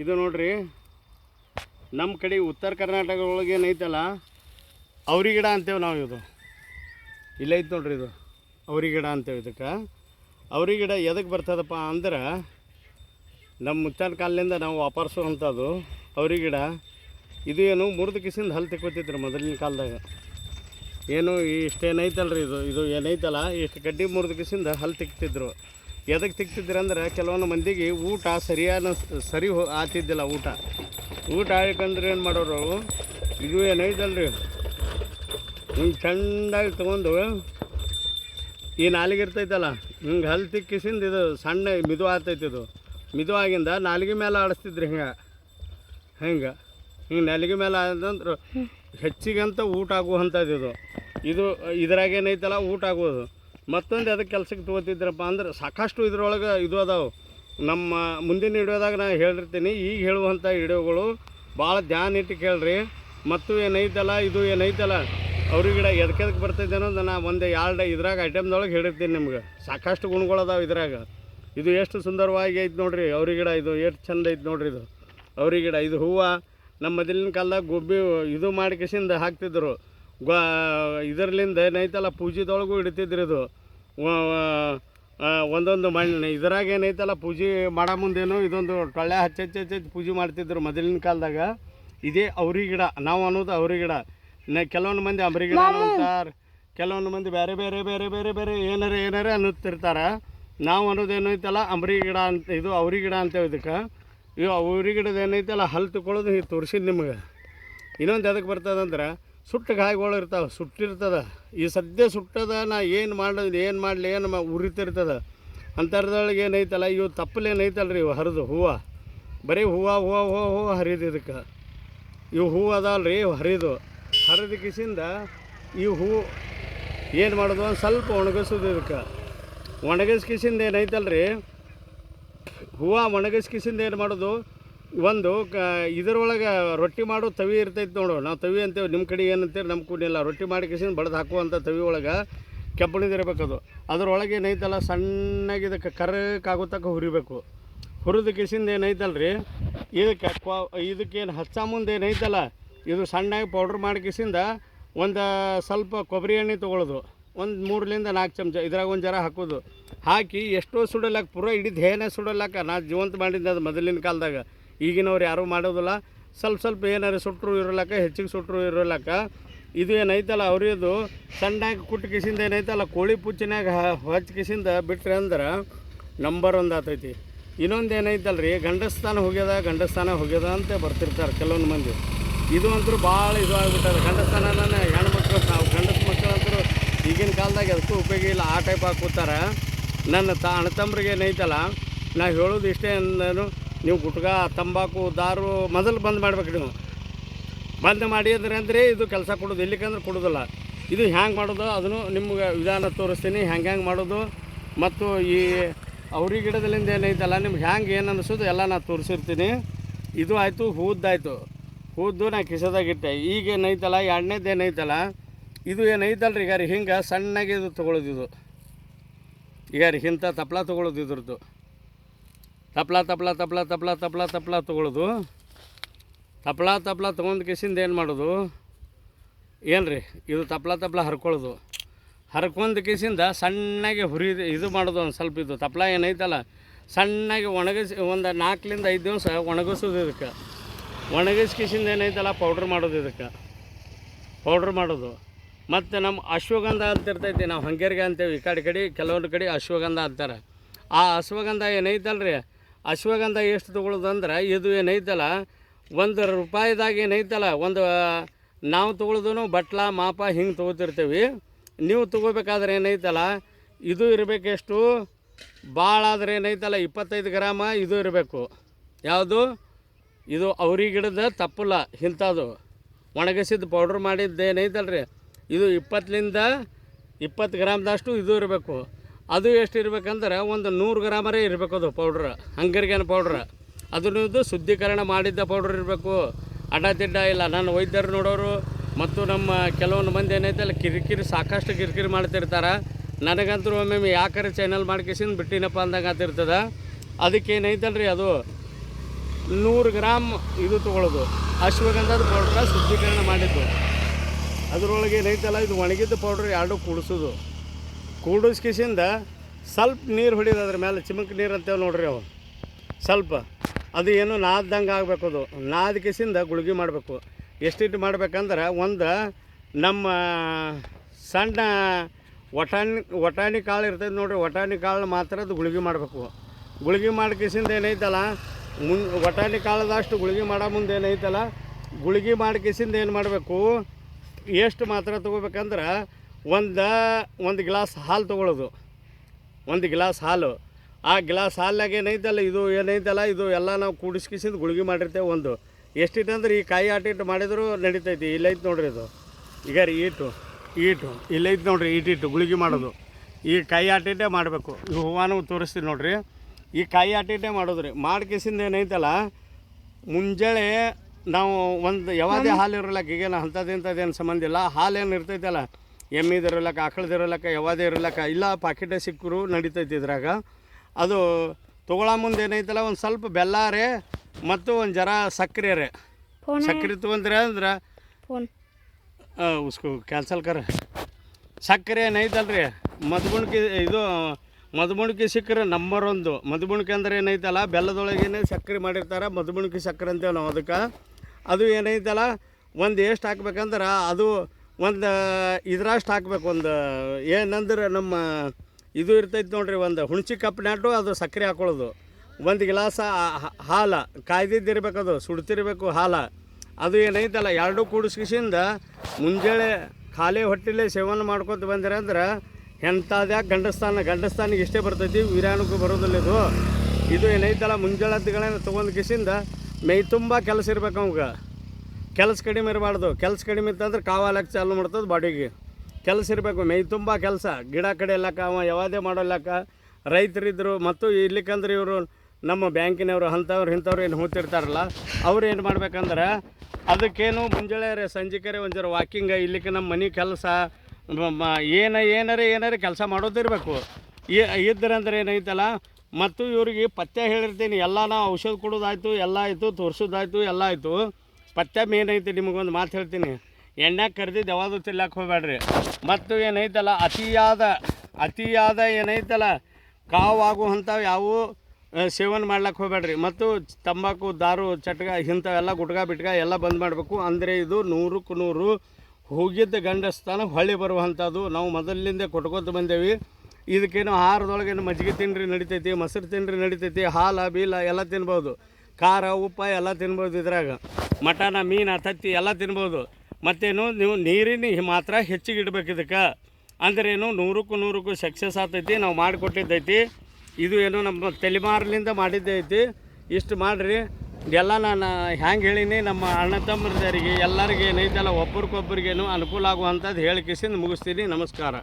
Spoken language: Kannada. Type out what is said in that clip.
ಇದು ನೋಡ್ರಿ ನಮ್ಮ ಕಡೆ ಉತ್ತರ ಕರ್ನಾಟಕ ಒಳಗೆ ಏನೈತಲ್ಲ, ಅವ್ರಿ ಗಿಡ ಅಂತೇವೆ ನಾವು ಇದು. ಇಲ್ಲೈತೆ ನೋಡ್ರಿ ಇದು, ಅವ್ರಿ ಗಿಡ ಅಂತೇವೆ ಇದಕ್ಕೆ. ಅವ್ರಿ ಗಿಡ ಎದಕ್ಕೆ ಬರ್ತದಪ್ಪ ಅಂದ್ರೆ ನಮ್ಮ ಮುಚ್ಚಾನ ಕಾಲದಿಂದ ನಾವು ವಾಪರಿಸುವಂಥದ್ದು ಅವ್ರಿ ಗಿಡ. ಇದು ಏನು ಮುರಿದು ಕಿಸಿಂದ ಹಲ್ ತಿಕ್ಕೋತಿದ್ರು ಮೊದಲಿನ ಕಾಲದಾಗ. ಏನು ಇಷ್ಟೇನೈತಲ್ಲ ರೀ ಇದು ಇದು ಏನೈತಲ್ಲ, ಇಷ್ಟು ಗಡ್ಡಿ ಮುರಿದು ಕಿಸಿಂದ ಹಲ್ಲು ತಿಕ್ತಿದ್ರು. ಎದಕ್ಕೆ ತಿಕ್ತಿದ್ರಂದ್ರೆ ಕೆಲವೊಂದು ಮಂದಿಗೆ ಊಟ ಸರಿಯಾದ ಸರಿ ಆತಿದ್ದಿಲ್ಲ ಊಟ. ಊಟ ಆಯ್ಕಂದ್ರೆ ಏನು ಮಾಡೋರು? ಇದು ಏನೈತಲ್ಲ ರೀ ಹಿಂಗೆ ಚೆಂದಾಗಿ ತೊಗೊಂಡು ಈ ನಾಲಿಗೆ ಇರ್ತೈತಲ್ಲ, ಹಿಂಗೆ ಹಲ್ ತಿಕ್ಕಿಸಿಂದ ಇದು ಸಣ್ಣ ಮಿದು ಆಗ್ತೈತಿ ಇದು. ಮಿದು ನಾಲಿಗೆ ಮೇಲೆ ಆಡಿಸ್ತಿದ್ರಿ ಹಿಂಗೆ. ಹಿಂಗೆ. ಹಿಂಗೆ ನಾಲಿಗೆ ಮೇಲೆ ಆದಂದ್ರೆ ಹೆಚ್ಚಿಗಂತ ಊಟ ಆಗುವಂಥದ್ದು ಇದು. ಇದು ಇದ್ರಾಗ ಏನೈತಲ್ಲ ಊಟ ಆಗೋದು ಮತ್ತೊಂದು ಅದಕ್ಕೆ ಕೆಲಸಕ್ಕೆ ತೊಗೋತಿದ್ರಪ್ಪ ಅಂದ್ರೆ ಸಾಕಷ್ಟು ಇದ್ರೊಳಗೆ ಇದು ಅದಾವೆ. ನಮ್ಮ ಮುಂದಿನ ವಿಡಿಯೋದಾಗ ನಾನು ಹೇಳಿರ್ತೀನಿ, ಈಗ ಹೇಳುವಂಥ ವಿಡಿಯೋಗಳು ಭಾಳ ಧ್ಯಾನ ಇಟ್ಟು ಕೇಳ್ರಿ. ಮತ್ತು ಏನೈತಲ್ಲ, ಇದು ಏನೈತಲ್ಲ, ಅವ್ರಿಗೆ ಗಿಡ ಎದಕ್ಕೆ ಬರ್ತೈತೆ ಅನ್ನೋದು ನಾ ಒಂದು ಎರಡು ಇದ್ರಾಗ ಐಟಮ್ದೊಳಗೆ ಹೇಳಿರ್ತೀನಿ ನಿಮ್ಗೆ. ಸಾಕಷ್ಟು ಗುಣಗಳದಾವೆ ಇದ್ರಾಗ. ಇದು ಎಷ್ಟು ಸುಂದರವಾಗಿ ಐತೆ ನೋಡ್ರಿ ಅವ್ರಿ ಗಿಡ ಇದು ಎಷ್ಟು ಚಂದ ಐತೆ ನೋಡ್ರಿ ಇದು. ಅವ್ರಿ ಗಿಡ, ಇದು ಹೂವು, ನಮ್ಮ ಮೊದಲಿನ ಕಾಲದಾಗ ಗುಬ್ಬಿ ಇದು ಮಾಡಿ ಕಿಸಿಂದ ಹಾಕ್ತಿದ್ರು. ಗ ಇದರ್ಲಿಂದ ಏನೈತಲ್ಲ, ಪೂಜೆದೊಳಗೂ ಇಡ್ತಿದ್ರು ಇದು. ಒಂದೊಂದು ಮಣ್ಣು ಇದ್ರಾಗ ಏನೈತಲ್ಲ ಪೂಜೆ ಮಾಡೋ ಮುಂದೇನು ಇದೊಂದು ಟೊಳ್ಳೆ ಹಚ್ಚಿ ಹಚ್ಚಿ ಹಚ್ಚಿ ಪೂಜೆ ಮಾಡ್ತಿದ್ರು ಮೊದಲಿನ ಕಾಲದಾಗ. ಇದೇ ಅವ್ರಿ ಗಿಡ ನಾವು ಅನ್ನೋದು ಅವ್ರಿ ಗಿಡ. ನ ಕೆಲವೊಂದು ಮಂದಿ ಅಂಬ್ರಿ ಗಿಡ ಅಂತಾರೆ ಕೆಲವೊಂದು ಮಂದಿ ಬೇರೆ ಬೇರೆ ಬೇರೆ ಬೇರೆ ಬೇರೆ ಏನಾರ ಏನಾರ ಅನ್ನುತ್ತಿರ್ತಾರೆ. ನಾವು ಅನ್ನೋದು ಏನೈತಲ್ಲ ಅಂಬರಿ ಗಿಡ ಅಂತ ಇದು ಅವ್ರಿ ಗಿಡ ಅಂತೇವೆ ಇದಕ್ಕೆ. ಇವು ಅವ್ರಿ ಗಿಡದ ಏನೈತಲ್ಲ ಹಲ್ ತಗೊಳ್ಳೋದು ಈಗ ತೋರಿಸಿದ್ ನಿಮ್ಗೆ. ಇನ್ನೊಂದು ಎದಕ್ಕೆ ಬರ್ತದಂದ್ರೆ ಸುಟ್ಟ ಗಾಯಗಳು ಇರ್ತಾವೆ, ಸುಟ್ಟಿರ್ತದ. ಈ ಸದ್ಯ ಸುಟ್ಟದ, ನಾ ಏನು ಮಾಡೋದು ಏನು ಮಾಡಲಿ, ಏನು ಮಾ ಉರಿತಿರ್ತದೆ. ಅಂಥರ್ದೊಳಗೆ ಏನೈತಲ್ಲ, ಇವು ತಪ್ಪಲು ಏನೈತಲ್ಲ ರೀ ಇವು ಹರಿದು ಹೂವು. ಬರೀ ಹೂವು ಹೂವು ಹೂವು ಹೂವು ಹರಿದು ಇದಕ್ಕೆ. ಇವು ಹೂವು ಅದಾವಲ್ಲ ರೀ ಹರಿದು. ಹರಿದ ಕಿಸಿಂದ ಈ ಹೂ ಏನು ಮಾಡೋದು? ಒಂದು ಸ್ವಲ್ಪ ಒಣಗಿಸೋದು ಇದಕ್ಕೆ. ಒಣಗಿಸ್ ಕಿಸಿಂದ ಏನೈತಲ್ಲ ರೀ ಹೂವು ಒಣಗಿಸ್ ಕಿಸಿಂದ ಏನು ಮಾಡೋದು? ಒಂದು, ಕ, ಇದರೊಳಗೆ ರೊಟ್ಟಿ ಮಾಡೋ ತವಿ ಇರ್ತೈತೆ ನೋಡು. ನಾವು ತವಿ ಅಂತೇವೆ ನಿಮ್ಮ ಕಡೆ ಏನಂತೀರಿ ನಮ್ಮ ಕೂಡಿಲ್ಲ ರೊಟ್ಟಿ ಮಾಡಿ ಕಿಸಿಂದ ಬಡ್ದು ಹಾಕುವಂಥ ತವಿ ಒಳಗೆ ಅದು ಅದರೊಳಗೆ ಏನೈತಲ್ಲ ಸಣ್ಣಗೆ ಇದಕ್ಕೆ ಹುರಿಬೇಕು ಹುರಿದ ಕಿಸಿಂದ ಏನೈತಲ್ಲ ರೀ ಇದಕ್ಕೆ ಕ್ವಾ, ಇದಕ್ಕೇನು ಹಚ್ಚ ಮುಂದೆ ಏನೈತಲ್ಲ, ಇದು ಸಣ್ಣಗೆ ಪೌಡ್ರ್ ಮಾಡಿ ಕಿಸಿಂದ ಒಂದು ಸ್ವಲ್ಪ ಕೊಬ್ಬರಿ ಎಣ್ಣೆ ತೊಗೊಳ್ಳೋದು ಒಂದು ಮೂರರಿಂದ ನಾಲ್ಕು ಚಮಚ, ಇದ್ರಾಗ ಒಂದು ಜರ ಹಾಕೋದು. ಹಾಕಿ ಎಷ್ಟೋ ಸುಡಲಾಕ, ಪೂರ ಇಡೀ ದೇಹನೇ ಸುಡಲಾಕ, ನಾ ಜೀವಂತ ಮಾಡಿದ್ದೆ ಅದು ಮೊದಲಿನ ಕಾಲದಾಗ. ಈಗಿನವ್ರು ಯಾರೂ ಮಾಡೋದಿಲ್ಲ. ಸ್ವಲ್ಪ ಸ್ವಲ್ಪ ಏನಾರು ಸುಟ್ಟರು ಇರೋಲಕ್ಕ, ಹೆಚ್ಚಿಗೆ ಸುಟ್ಟರು ಇರೋಲಕ್ಕ. ಇದು ಏನೈತಲ್ಲ ಅವ್ರಿದು, ಸಣ್ಣಾಗಿ ಕುಟ್ಟು ಕಿಸಿಂದ ಏನೈತಲ್ಲ, ಕೋಳಿ ಪುಚ್ಚಿನಾಗ ಹಚ್ಚ ಕಿಸಿಂದ ಬಿಟ್ರೆ ಅಂದ್ರೆ ನಂಬರ್ ಒಂದು ಆತೈತಿ. ಇನ್ನೊಂದು ಏನೈತಲ್ಲ ರೀ ಗಂಡಸ್ಥಾನ ಹೋಗ್ಯದ ಗಂಡಸ್ಥಾನ ಹೋಗ್ಯದ ಅಂತ ಬರ್ತಿರ್ತಾರೆ ಕೆಲವೊಂದು ಮಂದಿ. ಇದು ಅಂತೂ ಭಾಳ ಇದು ಆಗ್ಬಿಟ್ಟದ. ಗಂಡಸ್ಥಾನ ಹೆಣ್ಮಕ್ಳು, ನಾವು ಗಂಡಸ ಮಕ್ಕಳು ಅಂತೂ ಈಗಿನ ಕಾಲದಾಗ ಅದಕ್ಕೂ ಉಪಯೋಗ ಇಲ್ಲ, ಆ ಟೈಪ್ ಹಾಕುತ್ತಾರ. ನನ್ನ ತ ಅಣ್ಣತಮ್ರಿಗೆ ಏನೈತಲ್ಲ, ನಾ ಹೇಳೋದು ಇಷ್ಟೇ ನಾನು ನೀವು ಗುಟ್ಕ ತಂಬಾಕು, ದಾರು ಮೊದಲು ಬಂದ್ ಮಾಡ್ಬೇಕು ನೀವು. ಬಂದ್ ಮಾಡಿದ್ರೆ ಅಂದರೆ ಇದು ಕೆಲಸ ಕೊಡೋದು ಇಲ್ಲಿಕಂದ್ರೆ ಕೊಡೋದಿಲ್ಲ. ಇದು ಹ್ಯಾಂಗೆ ಮಾಡೋದು, ಅದನ್ನು ನಿಮ್ಗೆ ವಿಧಾನ ತೋರಿಸ್ತೀನಿ ಹೆಂಗೆ ಹೆಂಗೆ ಮಾಡೋದು. ಮತ್ತು ಈ ಅವ್ರಿ ಗಿಡದಲ್ಲಿಂದ ಏನೈತಲ್ಲ, ನಿಮ್ಗೆ ಹ್ಯಾಂಗೆ ಏನು ಅನಿಸೋದು ಎಲ್ಲ ನಾನು ತೋರಿಸಿರ್ತೀನಿ. ಇದು ಆಯಿತು, ಹೂದ್ದಾಯ್ತು. ಹೂದ್ದು ನಾ ಕಿಸದಾಗಿಟ್ಟೆ ಈಗ ಏನೈತಲ್ಲ, ಎರಡನೇದು ಏನೈತಲ್ಲ, ಇದು ಏನೈತಲ್ಲ ರೀ ಈಗ ರೀ, ಹಿಂಗೆ ಸಣ್ಣಗೆ ಇದು ತೊಗೊಳೋದು ಇದು. ಈಗ ರೀ, ಇಂಥ ತಪ್ಲ ತೊಗೊಳೋದು ಇದ್ರದ್ದು. ತಪ್ಲ ತಪ್ಲ ತಪ್ಲ ತಪ್ಲ ತಪ್ಲ ತಪ್ಲ ತೊಗೊಳೋದು. ತಪ್ಲ ತಪ್ಲ ತೊಗೊಂಡು ಕಿಸಿಂದ ಏನು ಮಾಡೋದು? ಏನು ರೀ ಇದು ತಪ್ಲ ತಪ್ಲ ಹರ್ಕೊಳ್ಳೋದು. ಹರ್ಕೊಂಡು ಕಿಸಿಂದ ಸಣ್ಣಗೆ ಹುರಿ ಇದು ಮಾಡೋದು ಒಂದು ಸ್ವಲ್ಪ ಇದು. ತಪ್ಲ ಏನೈತಲ್ಲ, ಸಣ್ಣಗೆ ಒಣಗಿಸಿ ಒಂದು ನಾಲ್ಕರಿಂದ ಐದು ದಿವಸ ಒಣಗಿಸೋದು ಇದಕ್ಕೆ. ಒಣಗಿಸಿ ಕಿಸಿಂದ ಏನೈತಲ್ಲ ಪೌಡ್ರ್ ಮಾಡೋದು ಇದಕ್ಕೆ. ಪೌಡ್ರ್ ಮಾಡೋದು. ಮತ್ತು ನಮ್ಮ ಅಶ್ವಗಂಧ ಅಂತ ಇರ್ತೈತಿ, ನಾವು ಹಂಗೇರಿಗೆ ಅಂತೇವೆ. ಈ ಕಡೆ ಕಡೆ ಕೆಲವೊಂದು ಕಡೆ ಅಶ್ವಗಂಧ ಅಂತಾರೆ. ಆ ಅಶ್ವಗಂಧ ಏನೈತಲ್ಲ ರೀ ಅಶ್ವಗಂಧ ಎಷ್ಟು ತೊಗೊಳೋದು ಅಂದ್ರೆ ಇದು ಏನೈತಲ್ಲ, ಒಂದು ರೂಪಾಯಿದಾಗ ಏನೈತಲ್ಲ, ಒಂದು, ನಾವು ತೊಗೊಳೋದು ಬಟ್ಲ, ಮಾಪ ಹಿಂಗೆ ತೊಗೋತಿರ್ತೀವಿ. ನೀವು ತೊಗೋಬೇಕಾದ್ರೆ ಏನೈತಲ್ಲ, ಇದು ಇರಬೇಕೆಷ್ಟು ಭಾಳ ಆದ್ರೆ ಏನೈತಲ್ಲ, ಇಪ್ಪತ್ತೈದು ಗ್ರಾಮ ಇದು ಇರಬೇಕು. ಯಾವುದು? ಇದು ಅವ್ರಿ ಗಿಡದ ತಪ್ಪಲ್ಲ, ಇಂಥದ್ದು. ಒಣಗಿಸಿದ ಪೌಡ್ರ್ ಮಾಡಿದ್ದು ಏನೈತಲ್ಲ ರೀ ಇದು ಇಪ್ಪತ್ತಲಿಂದ ಇಪ್ಪತ್ತು ಗ್ರಾಮ್ದಷ್ಟು ಇದು ಇರಬೇಕು. ಅದು ಎಷ್ಟು ಇರಬೇಕಂದ್ರೆ ಒಂದು ನೂರು ಗ್ರಾಮರೇ ಇರಬೇಕು ಅದು ಪೌಡ್ರ್ ಹಂಗರ್ಗೇನು ಪೌಡ್ರ್ ಅದನ್ನು ಶುದ್ಧೀಕರಣ ಮಾಡಿದ್ದ ಪೌಡ್ರ್ ಇರಬೇಕು. ಅಡ್ಡ ತಿಡ್ಡ ಇಲ್ಲ. ನಾನು ವೈದ್ಯರು ನೋಡೋರು ಮತ್ತು ನಮ್ಮ ಕೆಲವೊಂದು ಮಂದಿ ಏನೈತಲ್ಲ ಕಿರಿಕಿರಿ, ಸಾಕಷ್ಟು ಕಿರಿಕಿರಿ ಮಾಡ್ತಿರ್ತಾರೆ. ನನಗಂತೂ ಒಮ್ಮೊಮ್ಮೆ ಯಾಕರೆ ಚಾನಲ್ ಮಾಡ್ಕೇಸಿಂದ ಬಿಟ್ಟಿನಪ್ಪ ಅಂದಂಗೆ ಆತಿರ್ತದೆ ಅದಕ್ಕೆ ಏನೈತಲ್ಲ ರೀ ಅದು? ನೂರು ಗ್ರಾಮ್ ಇದು ತೊಗೊಳ್ಳೋದು ಅಶ್ವಗಂಧದ ಪೌಡ್ರ ಶುದ್ಧೀಕರಣ ಮಾಡಿದ್ದು. ಅದರೊಳಗೆ ಏನೈತಲ್ಲ ಇದು ಒಣಗಿದ್ದ ಪೌಡ್ರ್ ಎರಡು ಕೂಡಿಸೋದು. ಕೂಡಿಸ್ಕಿಸಿಂದ ಸ್ವಲ್ಪ ನೀರು ಹೊಡಿಯೋದು ಅದ್ರ ಮೇಲೆ ಚಿಮಕ್ ನೀರು ಅಂತೇವೆ ನೋಡ್ರಿ ಅವು. ಸ್ವಲ್ಪ. ಅದು ಏನು ನಾದ್ದಂಗೆ ಆಗಬೇಕು ಅದು. ನಾದಕಿಸಿಂದ ಕಿಸಿಂದ ಗುಳ್ಗಿ ಮಾಡಬೇಕು. ಎಷ್ಟಿಟ್ಟು ಮಾಡ್ಬೇಕಂದ್ರೆ ಒಂದು ನಮ್ಮ ಸಣ್ಣ ವಟಾಣಿ ವಟಾಣಿ ಕಾಳು ಇರ್ತೈತೆ ನೋಡ್ರಿ. ವಟಾಣಿ ಕಾಳು ಮಾತ್ರ ಅದು ಗುಳಿಗೆ ಮಾಡಬೇಕು. ಗುಳ್ಗಿ ಮಾಡ್ಕಿಸಿಂದ ಏನೈತಲ್ಲ, ಮುನ್, ವಟಾಣಿ ಕಾಳದಷ್ಟು ಗುಳಿಗೆ ಮಾಡೋ ಮುಂದೆ ಏನೈತಲ್ಲ, ಗುಳ್ಗಿ ಮಾಡ್ಕಿಸಿಂದ ಏನು ಮಾಡಬೇಕು, ಎಷ್ಟು ಮಾತ್ರ ತೊಗೋಬೇಕಂದ್ರೆ ಒಂದು ಒಂದು ಗ್ಲಾಸ್ ಹಾಲು ತೊಗೊಳ್ಳೋದು ಒಂದು ಗ್ಲಾಸ್ ಹಾಲು. ಆ ಗ್ಲಾಸ್ ಹಾಲಾಗ ಏನೈತಲ್ಲ ಇದು ಏನೈತಲ್ಲ ಇದು ಎಲ್ಲ ನಾವು ಕೂಡಿಸ್ಕಿಸಿದ ಗುಳಿಗೆ ಮಾಡಿರ್ತೇವೆ ಒಂದು. ಎಷ್ಟಿಟ್ಟು ಅಂದ್ರೆ ಈ ಕಾಯಿ ಆಟಿಟ್ಟು ಮಾಡಿದ್ರು ನಡೀತೈತಿ. ಇಲ್ಲೈತೆ ನೋಡ್ರಿ ಇದು. ಈಗ ರೀ ಈಟು ಈಟು. ಇಲ್ಲೈತೆ ನೋಡ್ರಿ ಈಟಿಟ್ಟು ಗುಳಿಗೆ ಮಾಡೋದು. ಈ ಕಾಯಿ ಆಟಿಟ್ಟೆ ಮಾಡಬೇಕು. ಈ ಹೂವಾನು ತೋರಿಸ್ತೀನಿ ನೋಡ್ರಿ. ಈ ಕಾಯಿ ಆಟಿಟ್ಟೆ ಮಾಡೋದು ರೀ. ಮಾಡ್ಕಿಸಿಂದ ಏನೈತಲ್ಲ ಮುಂಜಾನೆ ನಾವು ಒಂದು ಯಾವುದೇ ಹಾಲು ಇರಲ್ಲ ಈಗೇನು ಅಂಥದ್ದು ಇಂಥದ್ದೇನು ಸಂಬಂಧ ಇಲ್ಲ. ಹಾಲು ಏನು ಇರ್ತೈತಲ್ಲ ಎಮ್ಮಿದು ಇರಲಕ್ಕ ಆಕಳದ್ದು ಇರಲಕ್ಕ ಯಾವುದೇ ಇರಲಕ್ಕ ಇಲ್ಲ ಪಾಕಿಟೇ ಸಿಕ್ಕರು ನಡೀತೈತಿ ಇದ್ರಾಗ. ಅದು ತೊಗೊಳ ಮುಂದೆ ಏನೈತಲ್ಲ ಒಂದು ಸ್ವಲ್ಪ ಬೆಲ್ಲ ರೇ ಮತ್ತು ಒಂದು ಜರ ಸಕ್ಕರೆ ರೇ. ಸಕ್ಕರೆ ತೊಗೊಂಡ್ರೆ ಅಂದ್ರೆ ಉಸ್ಕೋ ಕ್ಯಾನ್ಸಲ್ ಕರ. ಸಕ್ಕರೆ ಏನೈತಲ್ರಿ ಮದ್ಬುಣ್ಕಿ ಇದು ಮದ್ಬುಣ್ಕಿ ಸಿಕ್ಕರೆ ನಂಬರ್ ಒಂದು. ಮದ್ಬುಣ್ಕಿ ಅಂದ್ರೆ ಏನೈತಲ್ಲ ಬೆಲ್ಲದೊಳಗೇನೆ ಸಕ್ಕರೆ ಮಾಡಿರ್ತಾರೆ ಮದ್ಬುಣ್ಕಿ ಸಕ್ಕರೆ ಅಂತೇವೆ ನಾವು ಅದಕ್ಕೆ. ಅದು ಏನೈತಲ್ಲ ಒಂದು ಎಷ್ಟು ಹಾಕ್ಬೇಕಂದ್ರೆ ಅದು ಒಂದು ಇದ್ರಷ್ಟು ಹಾಕ್ಬೇಕು. ಒಂದು ಏನಂದ್ರೆ ನಮ್ಮ ಇದು ಇರ್ತೈತೆ ನೋಡ್ರಿ, ಒಂದು ಹುಣಸಿ ಕಪ್ ನಾಟು, ಅದು ಸಕ್ಕರೆ ಹಾಕೊಳ್ಳೋದು. ಒಂದು ಗ್ಲಾಸ ಹಾಲು ಕಾಯ್ದಿದ್ದಿರ್ಬೇಕು ಅದು ಸುಡ್ತಿರ್ಬೇಕು ಹಾಲು. ಅದು ಏನೈತಲ್ಲ, ಎರಡೂ ಕೂಡಿಸ್ಕಿಸಿಂದ ಮುಂಜಾನೆ ಖಾಲಿ ಹೊಟ್ಟೆಲೆ ಸೇವನೆ ಮಾಡ್ಕೊತ ಬಂದಿರ ಅಂದ್ರೆ ಎಂಥದ್ಯಾ ಗಂಡಸ್ಥಾನ ಗಂಡಸ್ಥಾನಿಗೆ ಇಷ್ಟೇ ಬರ್ತೈತಿ, ವೀರಾಣುಗೂ ಬರೋದಿಲ್ಲ ಇದು. ಇದು ಏನೈತಲ್ಲ ಮುಂಜಾನೆ ತೊಗೊಂಡು ಕಿಸಿಂದ ಮೈ ತುಂಬ ಕೆಲಸ ಇರ್ಬೇಕು ಅವಾಗ. ಕೆಲಸ ಕಡಿಮೆ ಇರಬಾರ್ದು. ಕೆಲಸ ಕಡಿಮೆ ಇತ್ತಂದ್ರೆ ಕಾವಾಲಕ್ಕೆ ಚಾಲು ಮಾಡ್ತದೆ ಬಾಡಿಗೆ. ಕೆಲಸ ಇರಬೇಕು. ಮೈ ತುಂಬ ಕೆಲಸ. ಗಿಡ ಕಡಿಯಲ್ಲಕ್ಕ ಅವ ಯಾವುದೇ ಮಾಡೋಲ್ಲಕ್ಕ ರೈತರಿದ್ದರು ಮತ್ತು ಇರ್ಲಿಕ್ಕಂದ್ರೆ ಇವರು ನಮ್ಮ ಬ್ಯಾಂಕಿನವರು, ಅಂಥವ್ರು, ಇಂಥವ್ರು ಏನು ಹೂತಿರ್ತಾರಲ್ಲ, ಅವ್ರು ಏನು ಮಾಡ್ಬೇಕಂದ್ರೆ ಅದಕ್ಕೇನು ಮುಂಜಾನೆ ಸಂಜೆಕರೆ ಒಂದು ಜರ ವಾಕಿಂಗ್ ಇಲ್ಲಿಕ್ಕೆ ನಮ್ಮ ಮನೆ ಕೆಲಸ ಏನ, ಏನಾರ ಏನಾರ ಕೆಲಸ ಮಾಡೋದಿರಬೇಕು ಇದ್ರಂದ್ರೆ ಏನೈತಲ್ಲ, ಮತ್ತು ಇವ್ರಿಗೆ ಪತ್ತೆ ಹೇಳಿರ್ತೀನಿ. ಎಲ್ಲ ನಾವು ಔಷಧ ಕೊಡೋದಾಯ್ತು, ಎಲ್ಲ ಆಯಿತು, ತೋರಿಸೋದಾಯ್ತು, ಎಲ್ಲ ಆಯಿತು. ಪಥ್ಯ ಏನೈತಿ ನಿಮಗೊಂದು ಮಾತು ಹೇಳ್ತೀನಿ. ಎಣ್ಣೆ ಕರೆದಿದ್ದು ಯಾವುದು ತಿಲ್ಲಕ್ಕೆ ಹೋಗ್ಬೇಡ್ರಿ. ಮತ್ತು ಏನೈತಲ್ಲ, ಅತಿಯಾದ ಅತಿಯಾದ ಏನೈತಲ್ಲ ಕಾವಾಗುವಂಥವು ಯಾವುವು ಸೇವನ್ ಮಾಡ್ಲಿಕ್ಕೆ ಹೋಗ್ಬೇಡ್ರಿ. ಮತ್ತು ತಂಬಾಕು, ದಾರು, ಚಟ್ಗ, ಇಂಥವೆಲ್ಲ ಗುಟ್ಗ, ಬಿಟ್ಗ ಎಲ್ಲ ಬಂದ್ ಮಾಡಬೇಕು. ಅಂದರೆ ಇದು ನೂರಕ್ಕೆ ನೂರು ಹೋಗಿದ್ದ ಗಂಡಸ್ಥಾನ ಹೊಳ್ಳಿ ಬರುವಂಥದ್ದು. ನಾವು ಮೊದಲಿಂದ ಕೊಟ್ಕೊತ ಬಂದೇವಿ. ಇದಕ್ಕೇನು ಆಹಾರದೊಳಗೇನು ಮಜ್ಜಿಗೆ ತಿನ್ರಿ ನಡಿತೈತಿ, ಮೊಸರು ತಿನ್ರಿ ನಡಿತೈತಿ, ಹಾಲು, ಬೀಲ ಎಲ್ಲ ತಿನ್ಬೋದು. ಖಾರ, ಉಪ್ಪ ಎಲ್ಲ ತಿನ್ಬೋದು ಇದ್ರಾಗ. ಮಟನ, ಮೀನು, ತತ್ತಿ ಎಲ್ಲ ತಿನ್ಬೋದು. ಮತ್ತೇನು, ನೀವು ನೀರಿನ ಮಾತ್ರ ಹೆಚ್ಚಿಗೆ ಇಡ್ಬೇಕು ಇದಕ್ಕೆ. ಅಂದ್ರೇನು, ನೂರಕ್ಕೂ ನೂರಕ್ಕೂ ಸಕ್ಸಸ್ ಆಗ್ತೈತಿ, ನಾವು ಮಾಡಿಕೊಟ್ಟಿದ್ದೈತಿ. ಇದು ಏನು ನಮ್ಮ ತಲೆಮಾರಲಿಂದ ಮಾಡಿದ್ದೈತಿ ಇಷ್ಟು ಮಾಡಿರಿ. ಎಲ್ಲ ನಾನು ಹ್ಯಾಂಗೆ ಹೇಳೀನಿ, ನಮ್ಮ ಅಣ್ಣ ತಮ್ಮರಿಗೆ ಎಲ್ಲರಿಗೆ ಏನೈತಲ್ಲ ಒಬ್ರಿಗೊಬ್ರಿಗೇನು ಅನುಕೂಲ ಆಗುವಂಥದ್ದು ಹೇಳಿಕಿಸಿಂದ ಮುಗಿಸ್ತೀನಿ. ನಮಸ್ಕಾರ.